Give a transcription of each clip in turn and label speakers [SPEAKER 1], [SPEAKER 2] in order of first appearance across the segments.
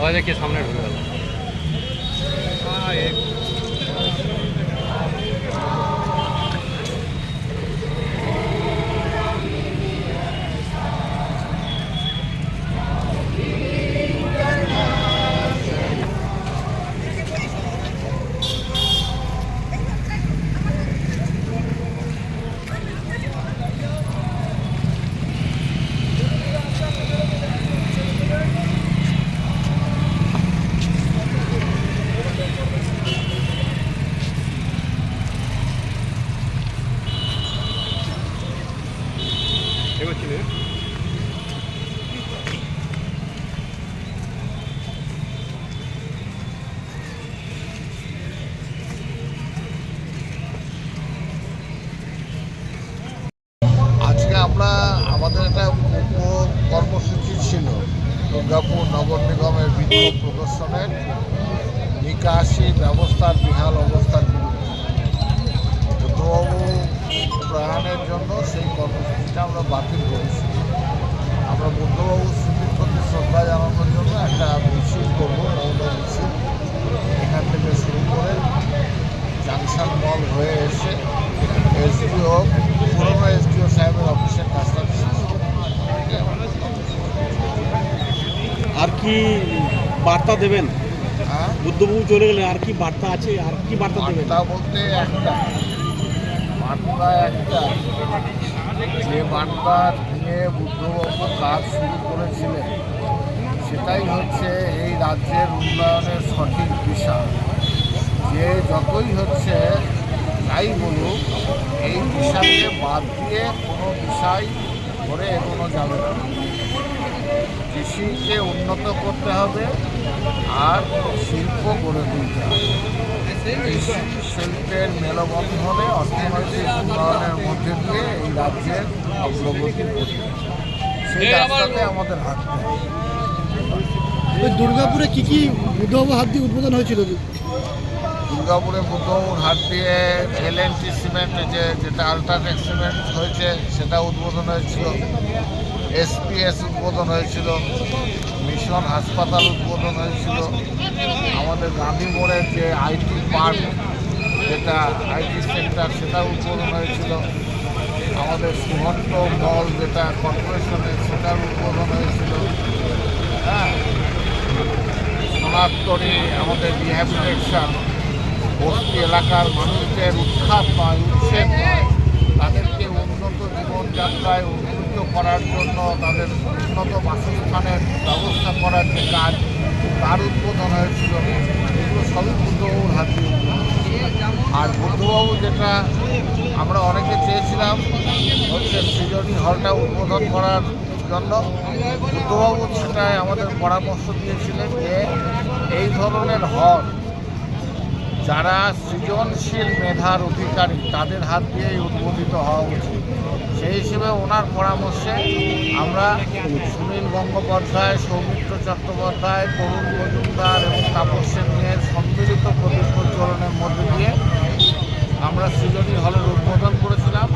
[SPEAKER 1] ওদেরকে সামনে ঢুকে গেল
[SPEAKER 2] আজকে আমরা আমাদের একটা উপ কর্মসূচি ছিল দুর্গাপুর নগর নিগমের বিক্ষোভ প্রদর্শনের নিকাশি ব্যবস্থার বিহাল অবস্থার বিরুদ্ধে। বুদ্ধবাবু জন্য সেই কর্মসূচিটা আমরা বাতিল করেছি। আমরা বুদ্ধবাবুর স্মৃতির প্রতি শ্রদ্ধা জানানোর জন্য একটা
[SPEAKER 3] আর কি বার্তা দেবেন?
[SPEAKER 2] হ্যাঁ?
[SPEAKER 3] বুদ্ধবাবু চলে গেলে আর কি বার্তা আছে? আর কি বার্তা দেবেন?
[SPEAKER 2] বার্তা বলতে একটা। বার্তা একটা। যে বার্তা নিয়ে বুদ্ধবাবু কাজ শুরু করেছিলেন সেটাই হচ্ছে এই রাজ্যের উন্নয়নের সঠিক দিশা। যে যতই হচ্ছে যাই বলুক এই দিশাকে বাদ দিয়ে কোনো দিশাই করে এগোনো যাবে না। কৃষিকে উন্নত করতে হবে আর শিল্প গড়ে তুলতে হবে। কৃষি শিল্পের মেলবন্ধনে অর্থনৈতিক উন্নয়নের মধ্যে দিয়ে এই রাজ্যের অগ্রগতি ঘটবে। সেই রাস্তাতে আমাদের হাঁটতে হবে।
[SPEAKER 3] ওই দুর্গাপুরে কি কি বুদ্ধবাবু হাত দিয়ে উদ্বোধন হয়েছিল?
[SPEAKER 2] দুর্গাপুরে বুদ্ধবাবুর হাট দিয়ে এল এন টি সিমেন্ট যে যেটা আলট্রাটেক সিমেন্ট হয়েছে সেটা উদ্বোধন হয়েছিল। এসপিএস উদ্বোধন হয়েছিল, মিশন হাসপাতাল উদ্বোধন হয়েছিল। আমাদের গান্ধী মোড়ের যে আইটি পার্ক, যেটা আইটি সেন্টার সেটা উদ্বোধন হয়েছিল। আমাদের সুহন্ত মল যেটা কর্পোরেশনের সেটার উদ্বোধন হয়েছিল। হ্যাঁ? সোনারতরী আমাদের রিহ্যাবিলিটেশন বস্তি এলাকার মানুষদের উৎখাত নয় উচ্ছেদ নয় তাদেরকে উন্নত জীবনযাত্রায় করার জন্য তাদের উন্নত বাসস্থানের ব্যবস্থা করার যে কাজ, তার উদ্বোধন হয়েছিল। এগুলো সবই বুদ্ধবাবুর হাত। আর বুদ্ধবাবু যেটা আমরা অনেকে চেয়েছিলাম, হচ্ছে সৃজনী হলটা উদ্বোধন করার জন্য। বুদ্ধবাবু সেটাই আমাদের পরামর্শ দিয়েছিলেন যে, এই ধরনের হল যারা সৃজনশীল মেধার অধিকারী, তাদের হাত দিয়েই উদ্বোধিত হওয়া উচিত। সেই হিসেবে ওনার পরামর্শে আমরা সুনীল গঙ্গোপাধ্যায়, সৌমিত্র চট্টোপাধ্যায়, তরুণ মজুমদার এবং তাপস সেনের সম্মিলিত প্রদীপ্রজ্বলনের মধ্যে দিয়ে আমরা সৃজনী হলের উদ্বোধন করেছিলাম।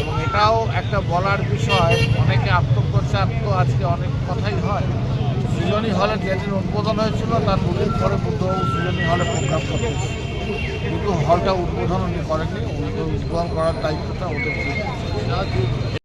[SPEAKER 2] এবং এটাও একটা বলার বিষয়, অনেকে আত্মপ্রচার তো আজকে অনেক কথাই হয়। সৃজনী হলের যেদিন উদ্বোধন হয়েছিল, তার দুদিন পরে বুদ্ধবাবু সৃজনী হলে প্রোগ্রাম করতেছে কিন্তু হলটা উদ্বোধন উনি করেননি উনি উদ্বোধন করার দায়িত্বটা ওদের